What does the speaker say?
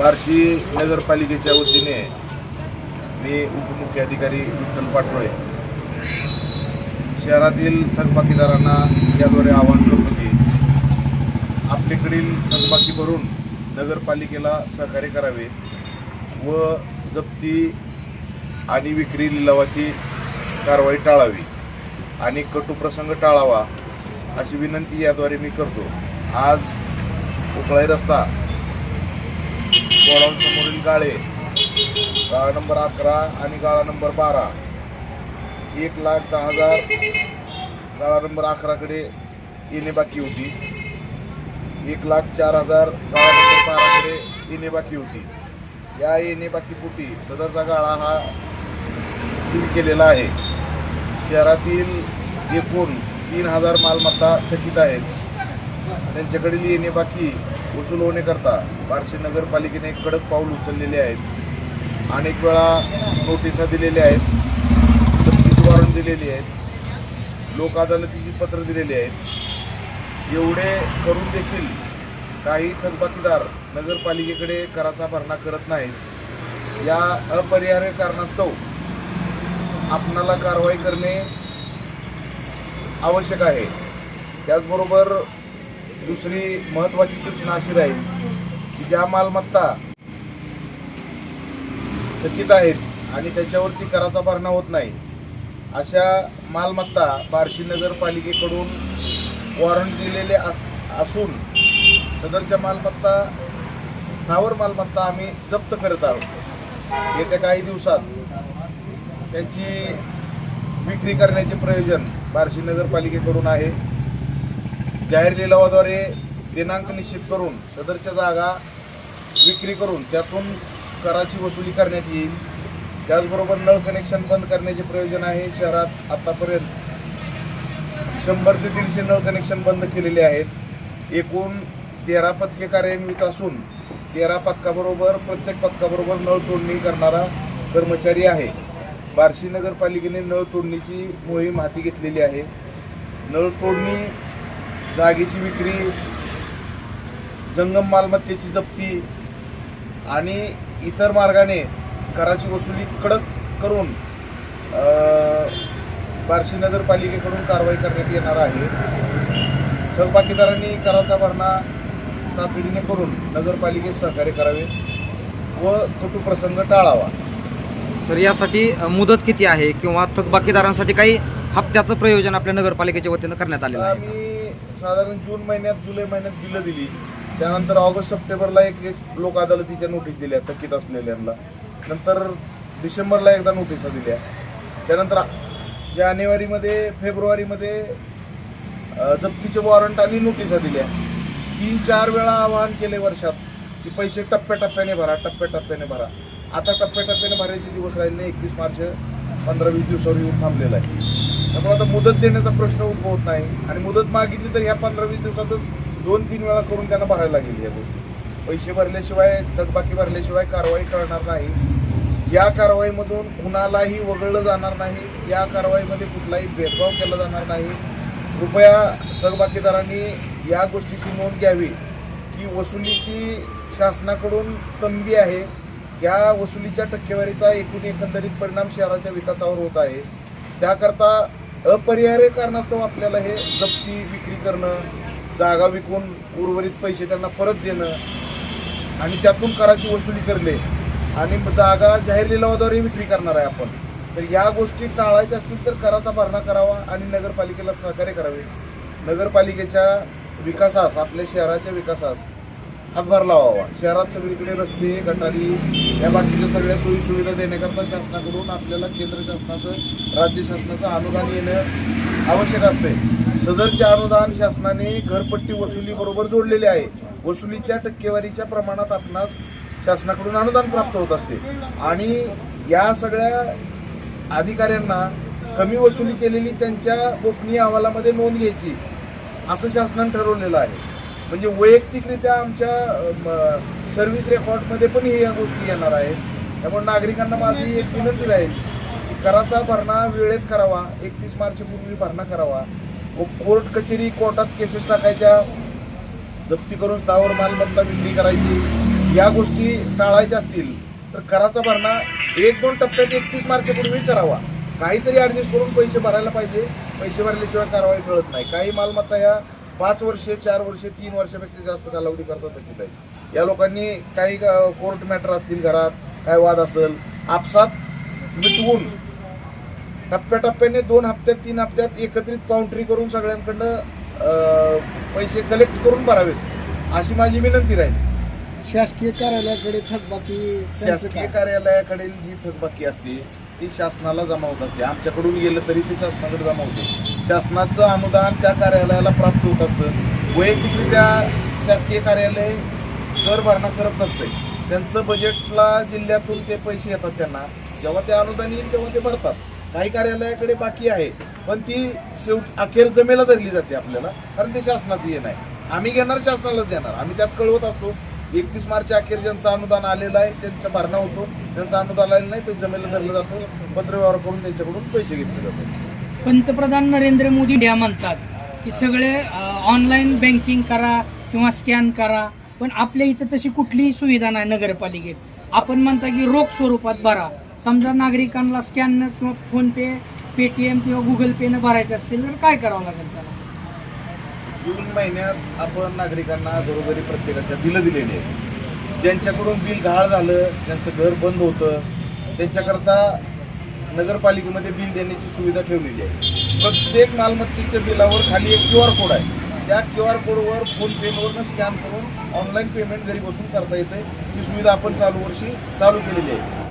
बार्शी नगरपालिकेच्या वतीने मी उपमुख्याधिकारी विठ्ठल पाटोळे शहरातील थकबाकीदारांना याद्वारे आवाहन करतो की आपल्याकडील थकबाकी भरून नगरपालिकेला सहकार्य करावे व जप्ती आणि विक्री लिलावाची कारवाई टाळावी आणि कटुप्रसंग टाळावा अशी विनंती याद्वारे मी करतो. आज उकळाई रस्ता गोडाऊन गाळे. गाळा नंबर अकरा आणि गाळा नंबर बारा. एक लाख दहा हजार. गाळा नंबर अकराकडे येणे बाकी होती. एक लाख चार हजार. गाळा नंबर बाराकडे येणे बाकी होती. या येणे बाकी पोटी सदरचा गाळा हा सील केलेला आहे. शहरातील एकूण तीन हजार मालमत्ता थकीत आहेत. त्यांच्याकडील येणे बाकी वसूल होण्याकरता बार्शी नगरपालिकेने कडक पाऊल उचललेले आहेत. अनेक वेळा नोटिसा दिलेल्या आहेत. जप्तीची वॉरंट दिलेली आहेत. लोक अदालतीची पत्र दिलेली आहेत. एवढे करून देखील काही थकबाकीदार नगरपालिकेकडे कराचा भरणा करत नाहीत. या अपरिहार्य कारणास्तव आपणाला कारवाई करणे आवश्यक आहे. त्याचबरोबर दुसरी महत्त्वाची सूचना अशी राहील की ज्या मालमत्ता थकीत आहेत आणि त्याच्यावरती कराचा भरणा होत नाही अशा मालमत्ता बार्शी नगरपालिकेकडून वॉरंट दिलेले अस असून सदरच्या मालमत्ता स्थावर मालमत्ता आम्ही जप्त करत आहोत. येत्या काही दिवसात त्याची विक्री करण्याचे प्रयोजन बार्शी नगरपालिकेकडून आहे. जाहीर लिलावाद्वारे दिनांक निश्चित करून सदरच्या जागा विक्री करून त्यातून कराची वसुली करण्यात येईल. त्याचबरोबर नळ कनेक्शन बंद करण्याचे प्रयोजन आहे. शहरात आतापर्यंत शंभर ते दीडशे नळ कनेक्शन बंद केलेले आहेत. एकूण तेरा पथके कार्यान्वित असून तेरा पथकाबरोबर प्रत्येक पथकाबरोबर नळ तोडणी करणारा कर्मचारी आहे. बार्शी नगरपालिकेने नळ तोडणीची मोहीम हाती घेतलेली आहे. नळ तोडणी जागेची विक्री जंगम मालमत्तेची जप्ती आणि इतर मार्गाने कराची वसुली कडक करून बार्शी नगरपालिकेकडून कारवाई करण्यात येणार आहे. थकबाकीदारांनी कराचा भरणा तातडीने करून नगरपालिकेत सहकार्य करावे व कटुप्रसंग टाळावा. सर यासाठी मुदत किती आहे किंवा थकबाकीदारांसाठी काही हप्त्याचं प्रयोजन आपल्या नगरपालिकेच्या वतीनं करण्यात आलेलं आहे? साधारण जून महिन्यात जुलै महिन्यात बिलं दिली. त्यानंतर ऑगस्ट सप्टेंबरला एक एक लोक अदालतीच्या नोटीस दिल्या थकीत असलेल्यांना. नंतर डिसेंबरला एकदा नोटिसा दिल्या. त्यानंतर जानेवारीमध्ये फेब्रुवारीमध्ये जप्तीचे वॉरंट आणि नोटिसा दिल्या. तीन चार वेळा आवाहन केले वर्षात की पैसे टप्प्याटप्प्याने भरा टप्प्याटप्प्याने भरा. आता टप्प्याटप्प्याने भरायचे दिवस राहिले एकतीस मार्च पंधरा वीस दिवसावर येऊन थांबलेला आहे. त्यामुळे आता मुदत देण्याचा प्रश्न उद्भवत नाही. आणि मुदत मागितली तर ह्या पंधरा वीस दिवसातच दोन तीन वेळा करून त्यांना भरायला लागेल या गोष्टी. पैसे भरल्याशिवाय थकबाकी भरल्याशिवाय कारवाई करणार नाही. या कारवाईमधून कुणालाही वगळलं जाणार नाही. या कारवाईमध्ये कुठलाही भेदभाव केला जाणार नाही. कृपया थकबाकीदारांनी या गोष्टीची नोंद घ्यावी की वसुलीची शासनाकडून तंगी आहे. या वसुलीच्या टक्केवारीचा एकूण एकंदरीत परिणाम शहराच्या विकासावर होत आहे. त्याकरता अपरिहार्य कारणास्तव आपल्याला हे जप्ती विक्री करणं जागा विकून उर्वरित पैसे त्यांना परत देणं आणि त्यातून कराची वसुली करणे आणि जागा जाहीर लिलावाद्वारे विक्री करणार आहे आपण. तर या गोष्टी टाळायच्या असतील तर कराचा भरणा करावा आणि नगरपालिकेला सहकार्य करावे. नगरपालिकेच्या विकासास आपल्या शहराच्या विकासास हातभार लावावा शहरात सगळीकडे रस्ते गटारी या बाकीच्या सगळ्या सोयीसुविधा देण्याकरता शासनाकडून आपल्याला केंद्र शासनाचं राज्य शासनाचं अनुदान येणं आवश्यक असते सदरचे अनुदान शासनाने घरपट्टी वसुलीबरोबर जोडलेले आहे. वसुलीच्या टक्केवारीच्या प्रमाणात आपणास शासनाकडून अनुदान प्राप्त होत असते. आणि या सगळ्या अधिकाऱ्यांना कमी वसुली केलेली त्यांच्या गोपनीय अहवालामध्ये नोंद घ्यायची असं शासनाने ठरवलेलं आहे. म्हणजे वैयक्तिकरित्या आमच्या सर्व्हिस रेकॉर्डमध्ये पण हे या गोष्टी येणार आहेत. त्यामुळे नागरिकांना माझी एक विनंती राहील की कराचा भरणा वेळेत करावा. एकतीस मार्चपूर्वी भरणा करावा. व कोर्ट कचेरी कोर्टात केसेस टाकायच्या. जप्ती करून स्थावर मालमत्ता विक्री करायची. या गोष्टी टाळायच्या असतील तर कराचा भरणा. एक दोन टप्प्यात एकतीस मार्चपूर्वी करावा. काहीतरी ॲडजस्ट करून पैसे भरायला पाहिजे. पैसे भरल्याशिवाय कारवाई कळत नाही. काही मालमत्ता या पाच वर्षे चार वर्षे तीन वर्षापेक्षा जास्त कालावधी करता थकीत आहे या लोकांनी काही कोर्ट मॅटर असतील घरात काय वाद असेल आपसात मिटवून टप्प्याटप्प्याने दोन हप्त्यात तीन हप्त्यात एकत्रित काउंटरी करून सगळ्यांकडनं पैसे कलेक्ट करून भरावेत अशी माझी विनंती राहील शासकीय कार्यालयाकडे थकबाकी शासकीय काय? कार्यालयाकडील जी थकबाकी असते ती शासनाला जमा होत असते. आमच्याकडून गेलं तरी ते शासनाकडे जमा होते शासनाचं अनुदान त्या कार्यालयाला प्राप्त होत असतं. वैयक्तिकरित्या शासकीय कार्यालय कर भरणा करत नसते. त्यांचं बजेटला जिल्ह्यातून ते पैसे येतात त्यांना. जेव्हा ते अनुदान येईल तेव्हा ते भरतात. काही कार्यालयाकडे बाकी आहे. पण ती शेवट अखेर जमेला धरली जाते आपल्याला. कारण ते शासनाचं हे नाही. आम्ही घेणार शासनालाच देणार. आम्ही त्यात कळवत असतो. एकतीस मार्च अखेर ज्यांचं अनुदान आलेलं आहे त्यांचं भरणा होतो. त्यांचं अनुदान आलेलं नाही ते जमेला धरलं जातं. पत्रव्यवहार करून त्यांच्याकडून पैसे घेतले जातात. पंतप्रधान नरेंद्र मोदी ड्या म्हणतात की सगळे ऑनलाईन बँकिंग करा किंवा स्कॅन करा पण आपल्या इथं तशी कुठलीही सुविधा नाही नगरपालिकेत. आपण म्हणता की रोख स्वरूपात भरा. समजा नागरिकांना स्कॅननं किंवा फोनपे पेटीएम किंवा गुगल पेनं भरायचे असतील तर काय करावं लागेल त्याला? जून महिन्यात आपण नागरिकांना घरोघरी प्रत्येकाच्या बिलं दिलेली आहेत. ज्यांच्याकडून बिल गहाळ झालं ज्यांचं घर बंद होतं त्यांच्याकरता नगरपालिकेमध्ये बिल देण्याची सुविधा ठेवलेली आहे. प्रत्येक मालमत्तेच्या बिलावर खाली एक क्यू आर कोड आहे. त्या क्यू आर कोडवर फोनपेवरनं स्कॅन करून ऑनलाईन पेमेंट घरी बसून करता येते ही सुविधा आपण चालू वर्षी चालू केलेली आहे.